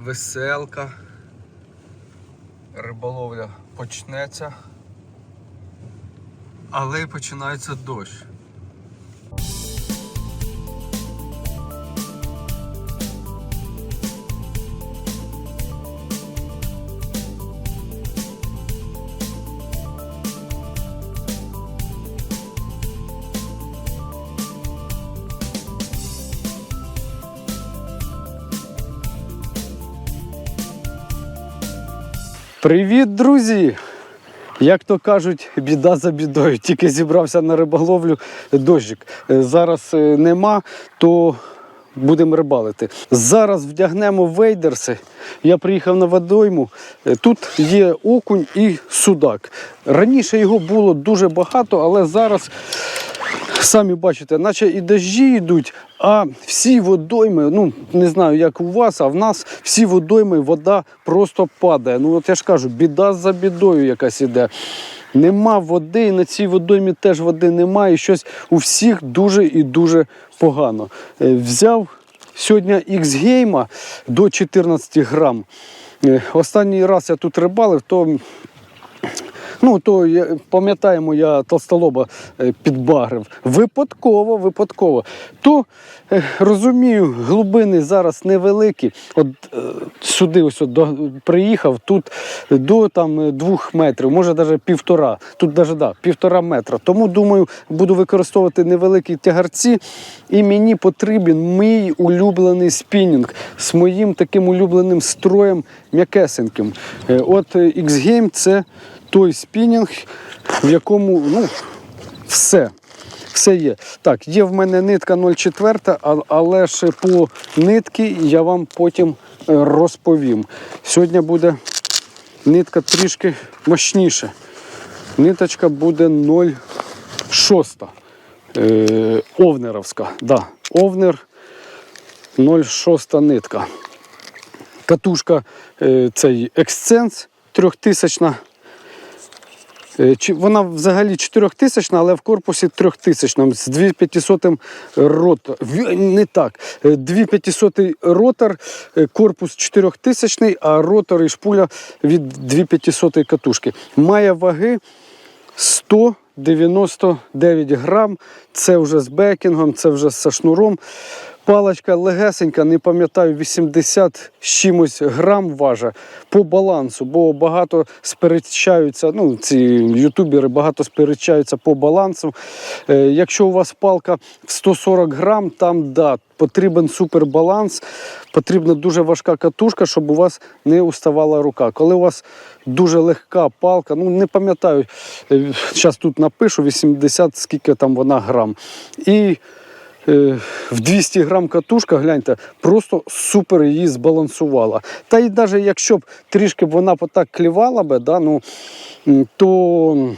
веселка. Риболовля почнеться. Але починається дощ. Привіт, друзі! Як то кажуть, біда за бідою. Тільки зібрався на риболовлю дощик. Е, Зараз е, нема, то будемо рибалити. Зараз вдягнемо вейдерси. Я приїхав на водойму. Е, Тут є окунь і судак. Раніше його було дуже багато, але зараз. Самі бачите, наче і дощі йдуть, а всі водойми, ну не знаю, як у вас, а в нас всі водойми вода просто падає. Ну от я ж кажу, біда за бідою якась іде. Нема води, і на цій водоймі теж води немає. І щось у всіх дуже і дуже погано. Е, Взяв сьогодні X-гейма до 14 грам. Е, Останній раз я тут рибалив, то Ну, то пам'ятаємо, я толстолоба е, підбагрив. Випадково, випадково. То розумію, глибини зараз невеликі. От е, сюди ось от, до, приїхав, тут до там, е, двох метрів, може навіть півтора. Тут навіть да, півтора метра. Тому думаю, буду використовувати невеликі тягарці, і мені потрібен мій улюблений спінінг з моїм таким улюбленим строєм м'якесеньким. Е, От X-Game це той спінінг, в якому ну, все. Все є. Так, є в мене нитка 0,4, але ж по нитки я вам потім е, розповім. Сьогодні буде нитка трішки мощніша. Ниточка буде 0,6. Е, овнеровська. Да, овнер 0,6 нитка. Катушка е, цей Excense 3000 Е, чи- Вона взагалі 4000, але в корпусі 3000 з 2500 ротор. Не так. Е, 2500 ротор, е, корпус 4000, а ротор і шпуля від 2500 катушки. Має ваги 199 грам. Це вже з бекінгом, це вже з шнуром. Паличка легесенька, не пам'ятаю, 80 з чимось грам важить по балансу, бо багато сперечаються, ну, ці ютубери багато сперечаються по балансу. Е, якщо у вас палка в 140 грам, там да, потрібен супербаланс, потрібна дуже важка катушка, щоб у вас не уставала рука. Коли у вас дуже легка палка, ну не пам'ятаю, зараз тут напишу 80, скільки там вона грам. І е, в 200 грам катушка, гляньте, просто супер її збалансувала. Та й навіть якщо б трішки б вона отак клівала би, да, ну, то.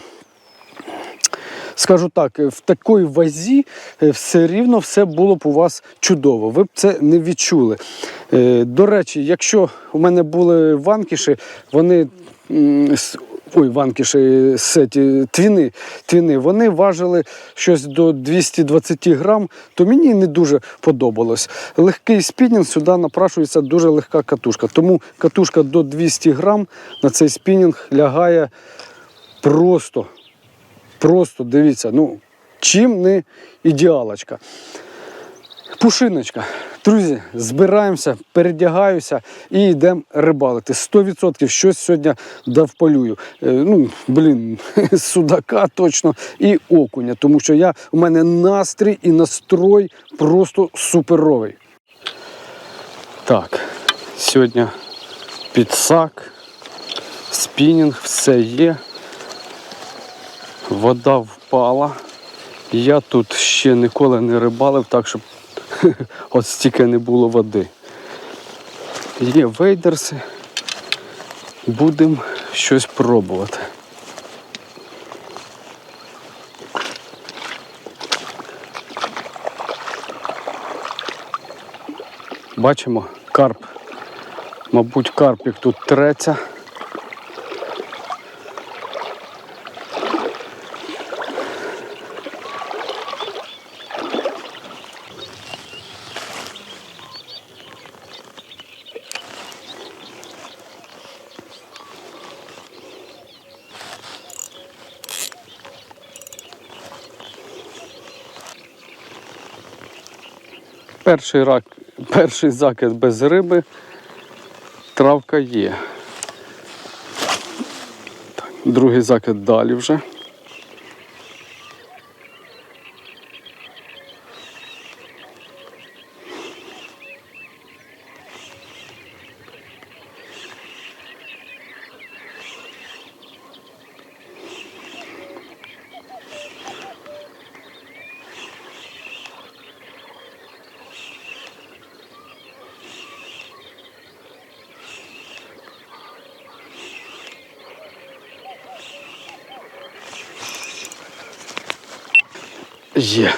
Скажу так, в такій вазі е, все рівно все було б у вас чудово. Ви б це не відчули. Е, До речі, якщо у мене були ванкіші, вони ой, ванкіші сеті, твіни, твіни, вони важили щось до 220 грам, то мені не дуже подобалось. Легкий спінінг сюди напрашується дуже легка катушка. Тому катушка до 200 грам на цей спінінг лягає просто. Просто дивіться, ну, чим не ідеалочка. Пушиночка. Друзі, збираємося, передягаюся і йдемо рибалити. 100% щось сьогодні довполюю. Е, ну, блін, судака точно і окуня, тому що я, у мене настрій і настрой просто суперовий. Так, сьогодні підсак, спінінг, все є. Вода впала. Я тут ще ніколи не рибалив, так щоб от стільки не було води. Є вейдерси. Будемо щось пробувати. Бачимо карп. Мабуть, карпік тут треться. Перший, рак, перший закид без риби. Травка є. Так, другий закид далі вже. Є.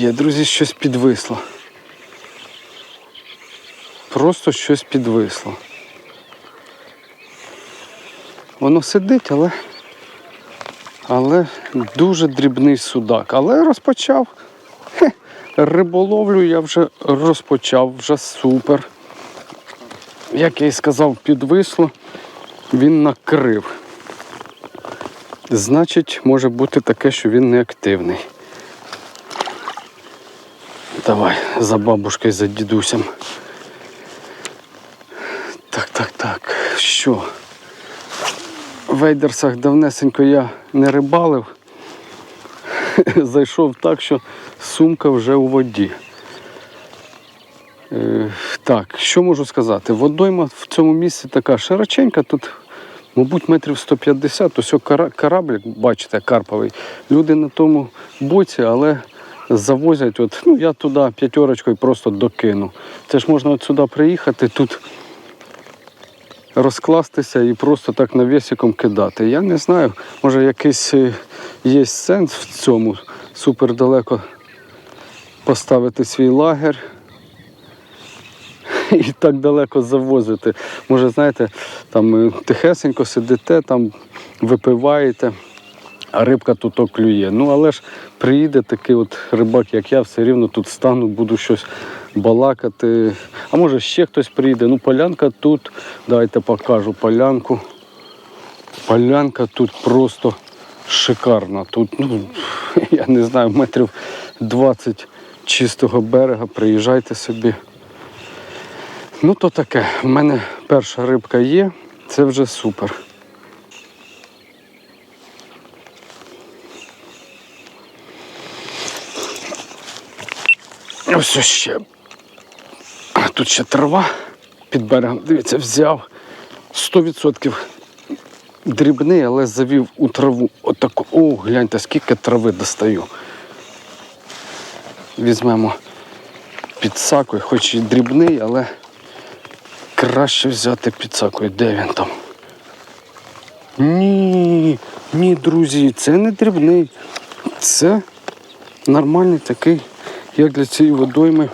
Є, друзі, щось підвисло. Просто щось підвисло. Воно сидить, але. Але дуже дрібний судак. Але розпочав. Хе, риболовлю я вже розпочав, вже супер. Як я і сказав, підвисло, він накрив. Значить, може бути таке, що він не Давай за бабушкою, за дідусем. Так, так, так. Що? В Вейдерсах давнесенько я не рибалив. Зайшов так, що сумка вже у воді. Е, так, що можу сказати? Водойма в цьому місці така широченька, тут, мабуть, метрів 150, ось кораблик, бачите, карповий. Люди на тому боці, але завозять, от, ну я туди п'ятерочкою просто докину. Це ж можна от сюди приїхати, тут розкластися і просто так навісиком кидати. Я не знаю, може якийсь е, є сенс в цьому супер далеко поставити свій лагер і так далеко завозити. Може, знаєте, там е, тихесенько сидите, там випиваєте, а рибка тут клює. Ну, але ж приїде такий от рибак, як я, все рівно тут стану, буду щось балакати. А може ще хтось приїде. Ну, полянка тут, давайте покажу полянку. Полянка тут просто шикарна. Тут, ну, я не знаю, метрів 20 чистого берега. Приїжджайте собі. Ну, то таке. В мене перша рибка є, це вже супер. Ось ще. А тут ще трава під берегом. Дивіться, взяв 100% дрібний, але завів у траву. Отаку. О, гляньте, скільки трави достаю. Візьмемо під сакою, хоч і дрібний, але краще взяти під сакою. Де він там? Ні, ні, друзі, це не дрібний. Це нормальний такий, як для цієї водойми.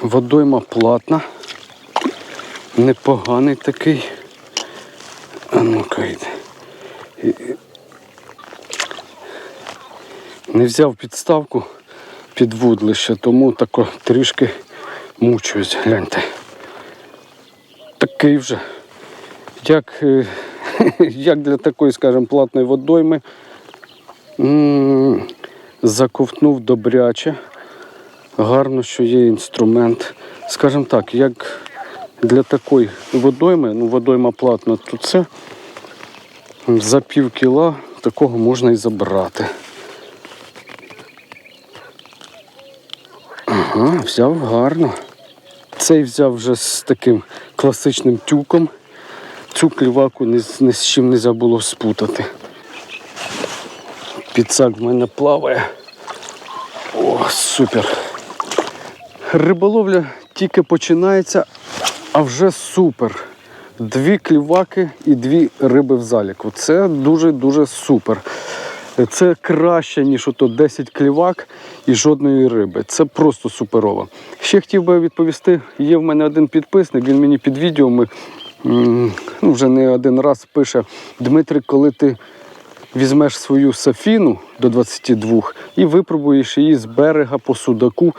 Водойма платна. Непоганий такий. А ну-ка йде. Не взяв підставку під вудлище, тому тако трішки мучуюсь, гляньте. Такий вже. Як, е, як для такої, скажімо, платної водойми. Заковтнув добряче. Гарно, що є інструмент. Скажімо так, як для такої водойми, ну водойма платна, то це за пів кіла такого можна і забрати. Ага, взяв гарно. Цей взяв вже з таким класичним тюком. Цю кліваку ні, з- чим не було спутати. Підсак в мене плаває. О, супер. Риболовля тільки починається, а вже супер. Дві кліваки і дві риби в заліку. Це дуже-дуже супер. Це краще, ніж ото 10 клівак і жодної риби. Це просто суперово. Ще хотів би відповісти: є в мене один підписник, він мені під відео ми, ну, вже не один раз пише: Дмитрик, коли ти візьмеш свою сафіну до 22 і випробуєш її з берега по судаку.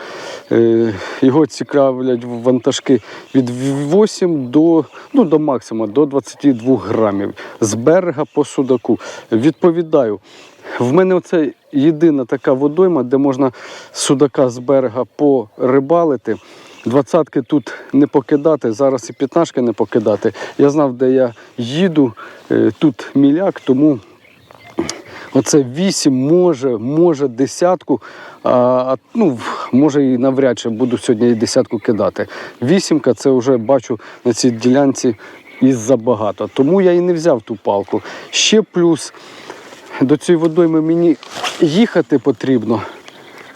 Е, Його цікавлять вантажки від 8 до, ну, до максимуму, до 22 грамів з берега по судаку. Відповідаю, В мене оце єдина така водойма, де можна судака з берега порибалити. Двадцятки тут не покидати, зараз і п'ятнашки не покидати. Я знав, де я їду, е, тут міляк, тому оце вісім, може, може десятку, а, ну, може і навряд чи буду сьогодні і десятку кидати. Вісімка це вже бачу на цій ділянці і забагато. Тому я і не взяв ту палку. Ще плюс до цієї водойми мені їхати потрібно.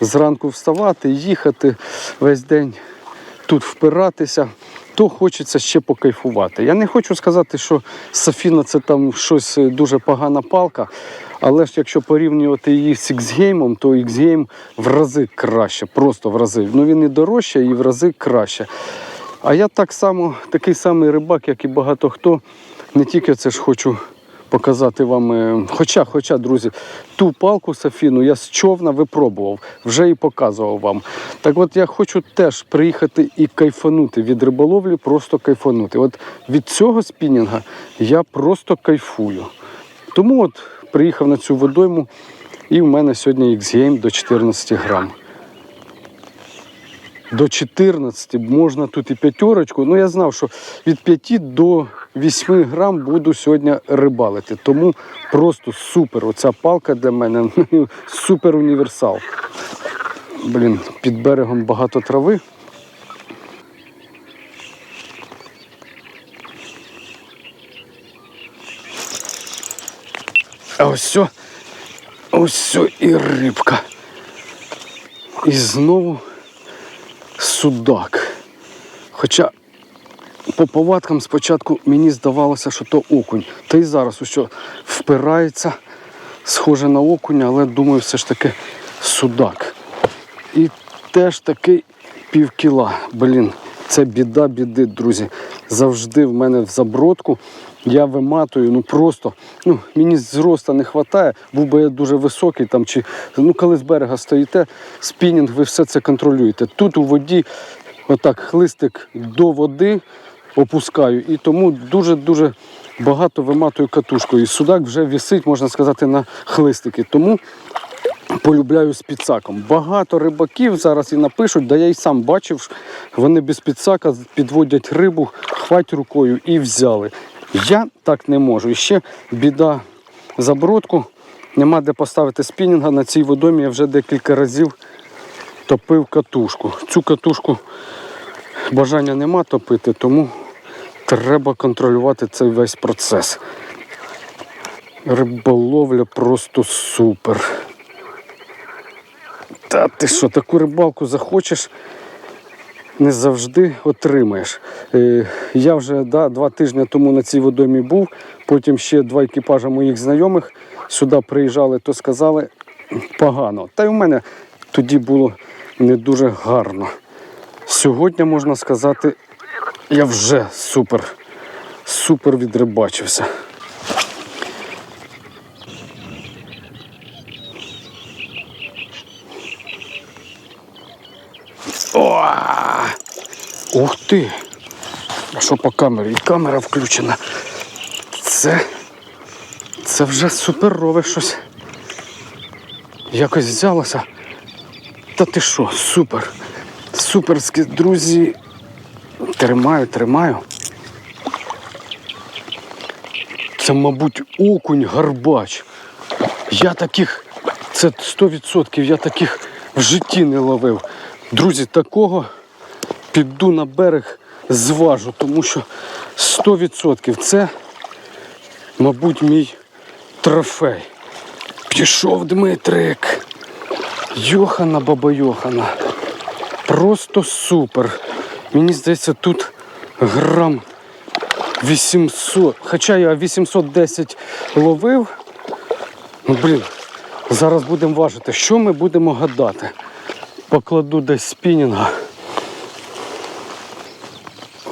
Зранку вставати, їхати весь день тут впиратися, то хочеться ще покайфувати. Я не хочу сказати, що Софіна це там щось е, дуже погана палка. Але ж якщо порівнювати її з X-Game, то X-Game в рази краще, просто в рази. Ну він і дорожче, і в рази краще. А я так само, такий самий рибак, як і багато хто. Не тільки це ж хочу показати вам. е, Хоча, хоча, друзі, ту палку Софіну я з човна випробував, вже і показував вам. Так от я хочу теж приїхати і кайфанути від риболовлі, просто кайфанути. От від цього спінінга я просто кайфую. Тому от приїхав на цю водойму, і в мене сьогодні X-Game до 14 грам. До 14 можна тут і п'ятерочку. Ну я знав, що від 5 до 8 грам буду сьогодні рибалити. Тому просто супер. Оця палка для мене супер універсал. Блін, під берегом багато трави. А ось ось і рибка. І знову судак. Хоча по повадкам спочатку мені здавалося, що то окунь. Та й зараз що впирається, схоже на окуня, але думаю, все ж таки судак. І теж такий пів кіла. Блін, це біда біди, друзі. Завжди в мене в забродку. Я виматую, ну просто ну, мені зроста не вистачає, був би я дуже високий там, чи ну коли з берега стоїте, спінінг, ви все це контролюєте. Тут у воді отак хлистик до води опускаю, і тому дуже-дуже багато виматую катушкою. І судак вже висить, можна сказати, на хлистики. Тому полюбляю з підсаком. Багато рибаків зараз і напишуть, да я й сам бачив, вони без підсака підводять рибу, хвать рукою і взяли. Я так не можу. І ще біда забродку. Нема де поставити спінінга. На цій водомі я вже декілька разів топив катушку. Цю катушку бажання нема топити, тому треба контролювати цей весь процес. Риболовля просто супер. Та ти що, таку рибалку захочеш, не завжди отримаєш. Е, я вже да, два тижні тому на цій водомі був, потім ще два екіпажа моїх знайомих сюди приїжджали, то сказали погано. Та й у мене тоді було не дуже гарно. Сьогодні, можна сказати, я вже супер, супер відрибачився. Ух ти! А що по камері? І камера включена. Це. Це вже суперове щось. Якось взялося. Та ти що, супер. Суперські друзі. Тримаю, тримаю. Це, мабуть, окунь гарбач. Я таких, це 100%, я таких в житті не ловив. Друзі, такого піду на берег, зважу, тому що 100% це, мабуть, мій трофей. Пішов Дмитрик. Йохана баба Йохана. Просто супер. Мені здається, тут грам 800. Хоча я 810 ловив. Ну, блін, зараз будемо важити. Що ми будемо гадати? Покладу десь спінінга.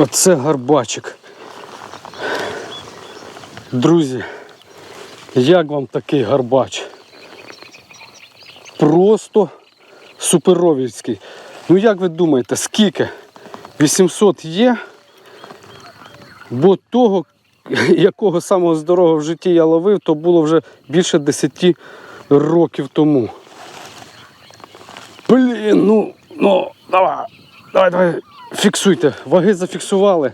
Оце гарбачик. Друзі, як вам такий гарбач? Просто суперовівський. Ну як ви думаєте, скільки? 800 є? Бо того, якого самого здорового в житті я ловив, то було вже більше 10 років тому. Блін, ну, ну, давай, давай, давай, фіксуйте. Ваги зафіксували.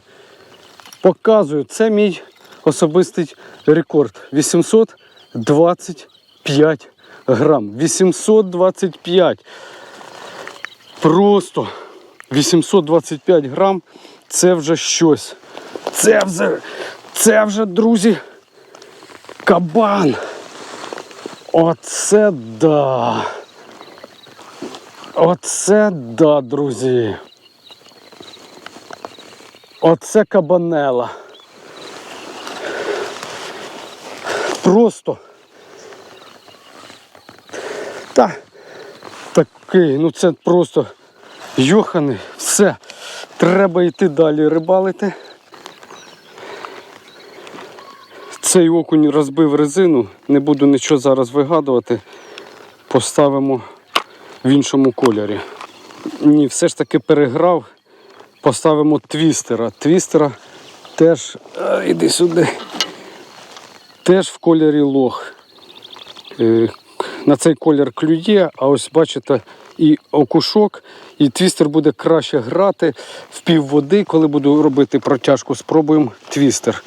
Показую, це мій особистий рекорд. 825 грам. 825. Просто 825 грам це вже щось. Це вже, це вже, друзі, кабан. Оце да. Оце да, друзі. Оце кабанела. Просто. Та такий, ну це просто йоханий. Все. Треба йти далі рибалити. Цей окунь розбив резину, не буду нічого зараз вигадувати. Поставимо в іншому кольорі. Ні, все ж таки переграв. Поставимо твістера. Твістера теж, а, іди сюди. Теж в кольорі лох. Е, На цей колір клює, а ось бачите, і окушок, і твістер буде краще грати в пів води, коли буду робити протяжку. Спробуємо твістер.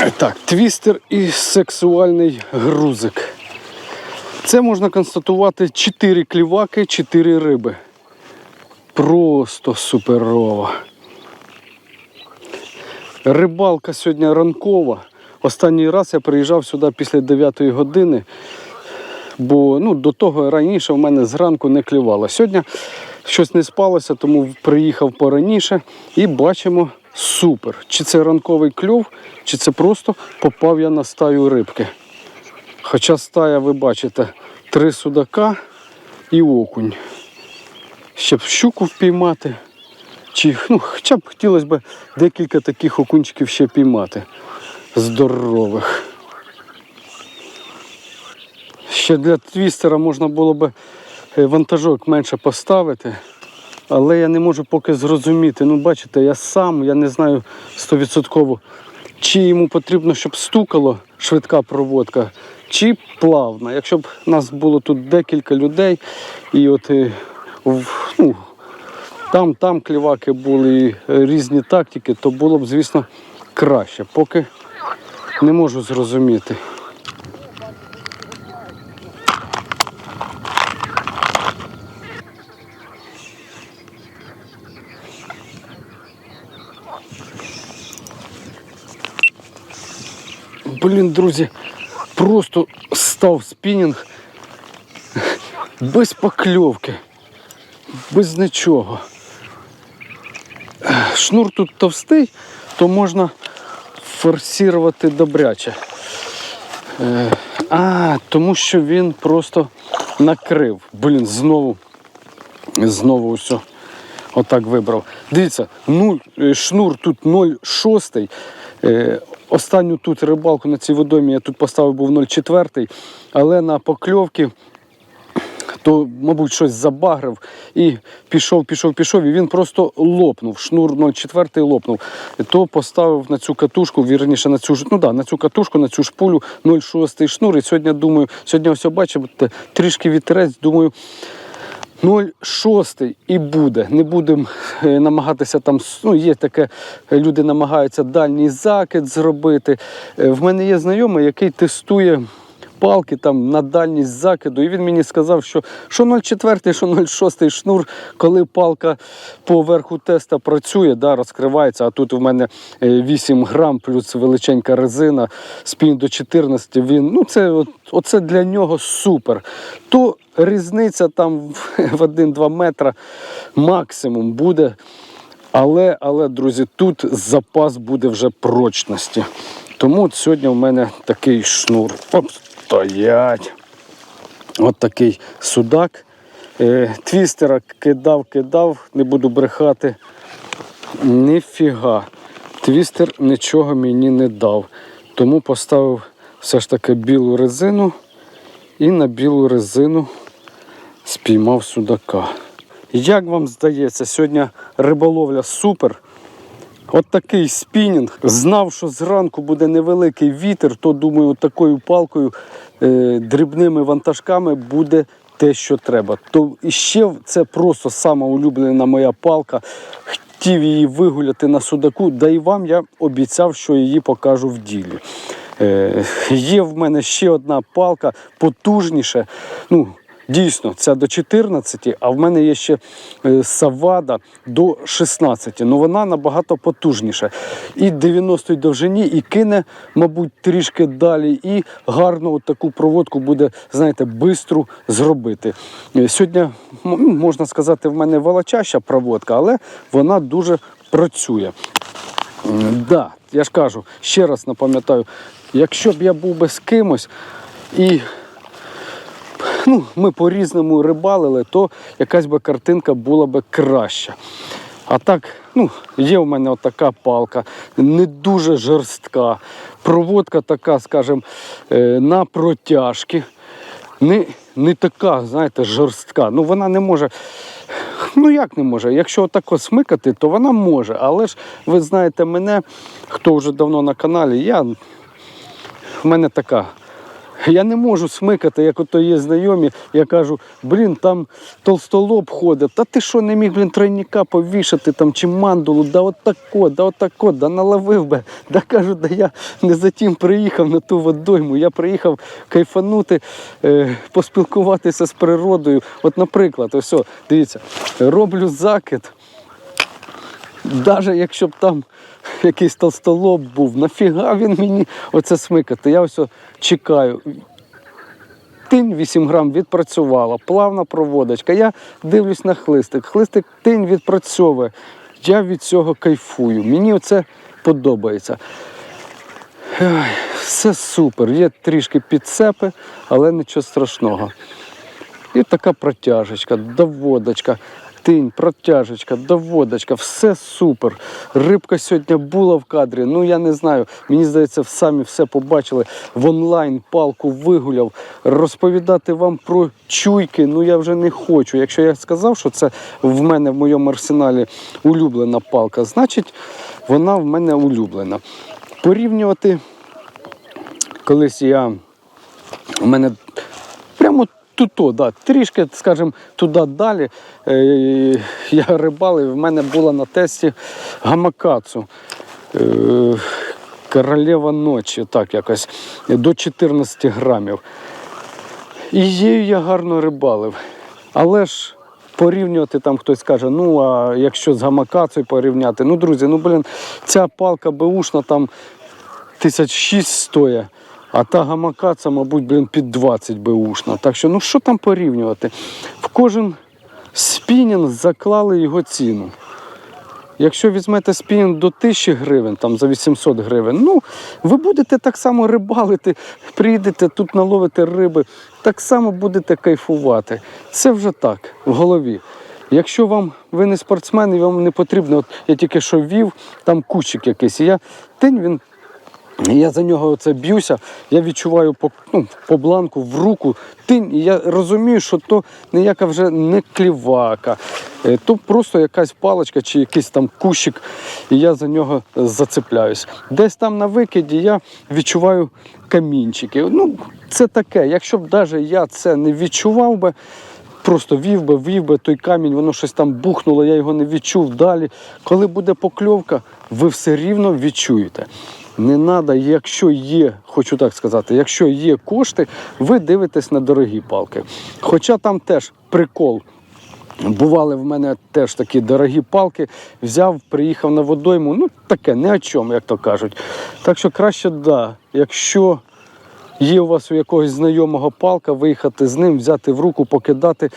Е, Так, твістер і сексуальний грузик. Це можна констатувати 4 кліваки, 4 риби. Просто суперова. Рибалка сьогодні ранкова. Останній раз я приїжджав сюди після 9 години, бо ну, до того раніше в мене зранку не клювало. Сьогодні щось не спалося, тому приїхав пораніше і бачимо супер. Чи це ранковий кльов, чи це просто попав я на стаю рибки. Хоча стая, ви бачите, три судака і окунь. Щоб щуку впіймати. Чи, ну, хоча б хотілося б декілька таких окунчиків ще піймати. Здорових. Ще для твістера можна було б е, вантажок менше поставити. Але я не можу поки зрозуміти. Ну, бачите, я сам, я не знаю стовідсотково, чи йому потрібно, щоб стукало швидка проводка, чи плавна. Якщо б нас було тут декілька людей, і от е, ну, там, там кліваки були і е, різні тактики, то було б, звісно, краще. Поки не можу зрозуміти. Блін, друзі, просто став спінінг без покльовки, без нічого. Шнур тут товстий, то можна форсувати добряче. Е, А, тому що він просто накрив. Блін, знову, знову все отак вибрав. Дивіться, нуль, е, шнур тут 0,6. Е, Останню тут рибалку на цій водомі я тут поставив був 0,4, але на покльовки то, мабуть, щось забагрив і пішов, пішов, пішов, і він просто лопнув. Шнур 0,4 лопнув. То поставив на цю катушку, вірніше на цю ну да, на цю катушку, на цю шпулю 0,6 шнур. І сьогодні думаю, сьогодні ось бачите, трішки вітерець, думаю. 0,6 і буде. Не будемо е, намагатися там. Ну, є таке, е, люди намагаються дальній закид зробити. Е, В мене є знайомий, який тестує палки там на дальність закиду. І він мені сказав, що що 0,4, що 0,6 шнур, коли палка по верху теста працює, да, розкривається. А тут в мене е, 8 грам плюс величенька резина, спін до 14. Він, ну це, оце для нього супер. То різниця там в в 1-2 метра максимум буде. Але, але, друзі, тут запас буде вже прочності. Тому сьогодні в мене такий шнур. Оп, стоять. От такий судак. Е, твістера кидав, кидав, не буду брехати. Ніфіга. Твістер нічого мені не дав. Тому поставив все ж таки білу резину і на білу резину спіймав судака. Як вам здається, сьогодні риболовля супер. От такий спінінг. Знав, що зранку буде невеликий вітер, то думаю, такою палкою е, дрібними вантажками буде те, що треба. То ще це просто сама улюблена моя палка. Хотів її вигуляти на судаку, да і вам я обіцяв, що її покажу в ділі. Е, є в мене ще одна палка потужніша. Ну, Дійсно, ця до 14, а в мене є ще е, Савада до 16. Ну вона набагато потужніша. І 90 й довжині, і кине, мабуть, трішки далі, і гарну от таку проводку буде, знаєте, бистру зробити. Е, Сьогодні, можна сказати, в мене волочаща проводка, але вона дуже працює. Да, я ж кажу, ще раз напам'ятаю, якщо б я був би з кимось і ну, ми по-різному рибалили, то якась би картинка була би краща. А так, ну, є в мене така палка, не дуже жорстка. Проводка така, скажімо, е, на протяжки. Не, не така, знаєте, жорстка. Ну, вона не може. Ну як не може? Якщо отако смикати, то вона може. Але ж ви знаєте мене, хто вже давно на каналі, я в мене така. Я не можу смикати, як ото є знайомі. Я кажу, блін, там толстолоб ходить. Та ти що не міг, блін, тройника повішати там чи мандулу, да отако, да отако, да наловив би. Да кажу, да я не за тим приїхав на ту водойму. Я приїхав кайфанути, е, поспілкуватися з природою. От, наприклад, ось, дивіться, роблю закид. Навіть якщо б там якийсь толстолоб був, нафіга він мені оце смикати. Я ось чекаю. Тинь 8 грам відпрацювала, плавна проводочка. Я дивлюсь на хлистик. Хлистик тинь відпрацьовує. Я від цього кайфую. Мені це подобається. Все супер. Є трішки підцепи, але нічого страшного. І така протяжечка, доводочка, тинь, протяжечка, доводочка, все супер. Рибка сьогодні була в кадрі. Ну я не знаю. Мені здається, самі все побачили. В онлайн палку вигуляв. Розповідати вам про чуйки. Ну я вже не хочу. Якщо я сказав, що це в мене в моєму арсеналі улюблена палка, значить вона в мене улюблена. Порівнювати колись я у мене прямо тут, да, трішки, скажімо, туди далі. Е, я рибалив, в мене була на тесті гамакацу. Е, королева ночі, так якось, до 14 грамів. І її я гарно рибалив. Але ж порівнювати там хтось каже, ну а якщо з гамакацею порівняти, ну друзі, ну блін, ця палка беушна там тисяч шість стоїть. А та гамакаца, мабуть, блін, під 20 беушна. Так що, ну що там порівнювати? В кожен спінінг заклали його ціну. Якщо візьмете спінінг до 1000 гривень, там за 800 гривень, ну ви будете так само рибалити, приїдете тут наловите риби, так само будете кайфувати. Це вже так, в голові. Якщо вам ви не спортсмен і вам не потрібно, от я тільки що вів, там кущик якийсь, і я тень він я за нього оце б'юся, я відчуваю по, ну, по бланку в руку тинь, і я розумію, що то ніяка вже не клівака, е, то просто якась паличка чи якийсь там кущик, і я за нього зацепляюсь. Десь там на викиді я відчуваю камінчики. Ну, це таке. Якщо б навіть я це не відчував би, Просто вів би, вів би той камінь, воно щось там бухнуло, я його не відчув далі. Коли буде покльовка, ви все рівно відчуєте. Не треба, якщо є, хочу так сказати, якщо є кошти, ви дивитесь на дорогі палки. Хоча там теж прикол. Бували в мене теж такі дорогі палки. Взяв, приїхав на водойму. Ну, таке, не о чому, як то кажуть. Так що краще, да, якщо Є у вас у якогось знайомого палка, виїхати з ним, взяти в руку, покидати.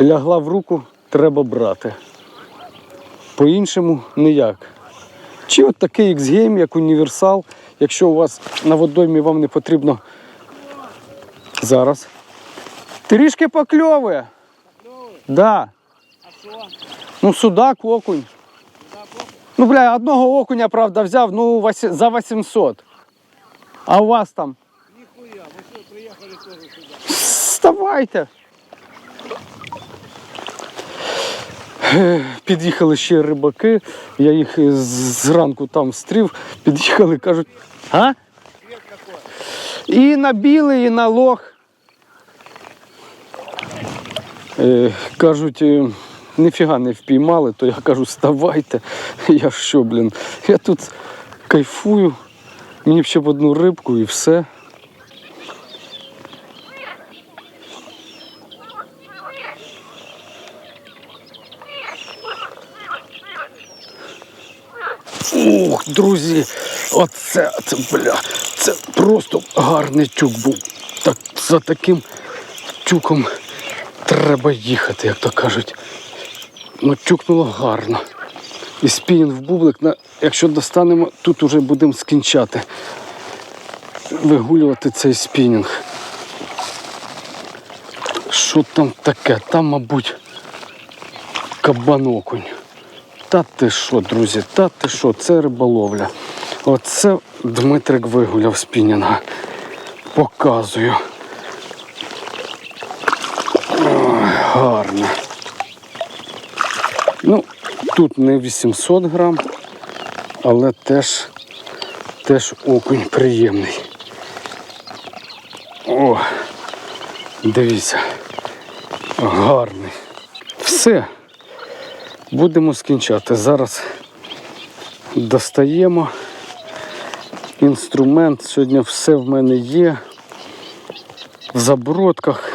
Лягла в руку, треба брати. По-іншому ніяк. Чи от такий X-Game, як універсал, якщо у вас на водоймі вам не потрібно зараз. Трішки покльовує. Да. Ну, судак, окунь. Ну, бля, одного окуня, правда, взяв, ну, за 800. А у вас там? Ніхуя, ви що, приїхали теж сюди. Вставайте. Під'їхали ще рибаки, я їх зранку там стрів, під'їхали, кажуть, а? І на білий, і на лох. Е, кажуть, е, ніфіга не впіймали, то я кажу, ставайте. Я що, блін, я тут кайфую. Мені б ще б одну рибку і все. Ух, друзі, оце, це, бля, це просто гарний тюк був. Так, за таким тюком треба їхати, як то кажуть. Ну, тюкнуло гарно. І спінінг в бублик, на, якщо достанемо, тут уже будемо скінчати. Вигулювати цей спінінг. Що там таке? Там, мабуть, кабанокунь. Та ти що, друзі, та ти що, це риболовля. Оце Дмитрик вигуляв спінінга. Показую. Ой, гарно. Ну, тут не 800 грам, але теж, теж окунь приємний. О, дивіться. Гарний. Все. Будемо скінчати. Зараз достаємо інструмент. Сьогодні все в мене є. В забродках.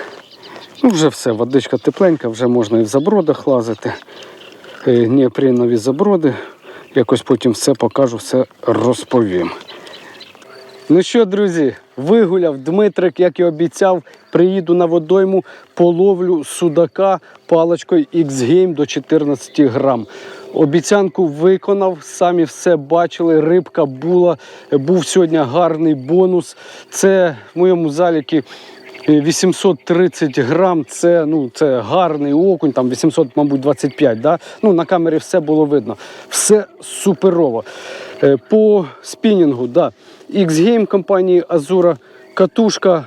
Ну, вже все, водичка тепленька, вже можна і в забродах лазити. Е, Неопренові заброди. Якось потім все покажу, все розповім. Ну що, друзі, вигуляв Дмитрик, як і обіцяв, приїду на водойму, половлю судака паличкою X-Game до 14 грам. Обіцянку виконав, самі все бачили. Рибка була. Був сьогодні гарний бонус. Це в моєму залікі 830 грам. Це, ну, це гарний окунь, там 800, мабуть, 25. Да? Ну, на камері все було видно. Все суперово. Е, По спінінгу, да. X-Game компанії Азура, катушка.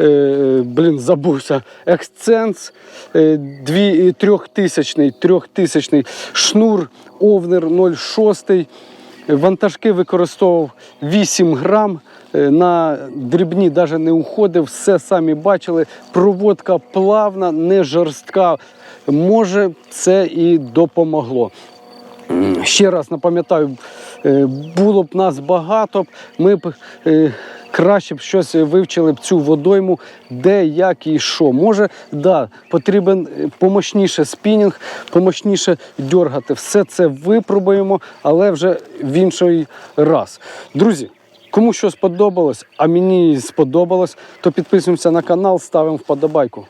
Е, блін, забувся. Ексценс, е, дві, трьохтисячний, трьохтисячний шнур, овнер 0,6. Вантажки використовував 8 грам. Е, На дрібні навіть не уходив, все самі бачили. Проводка плавна, не жорстка. Може, це і допомогло. Ще раз напам'ятаю, е, було б нас багато, ми б е, краще б щось вивчили б цю водойму, де, як і що. Може, да, потрібен е, помощніше спінінг, помощніше дергати. Все це випробуємо, але вже в інший раз. Друзі. Кому що сподобалось, а мені сподобалось, то підписуємося на канал, ставимо вподобайку.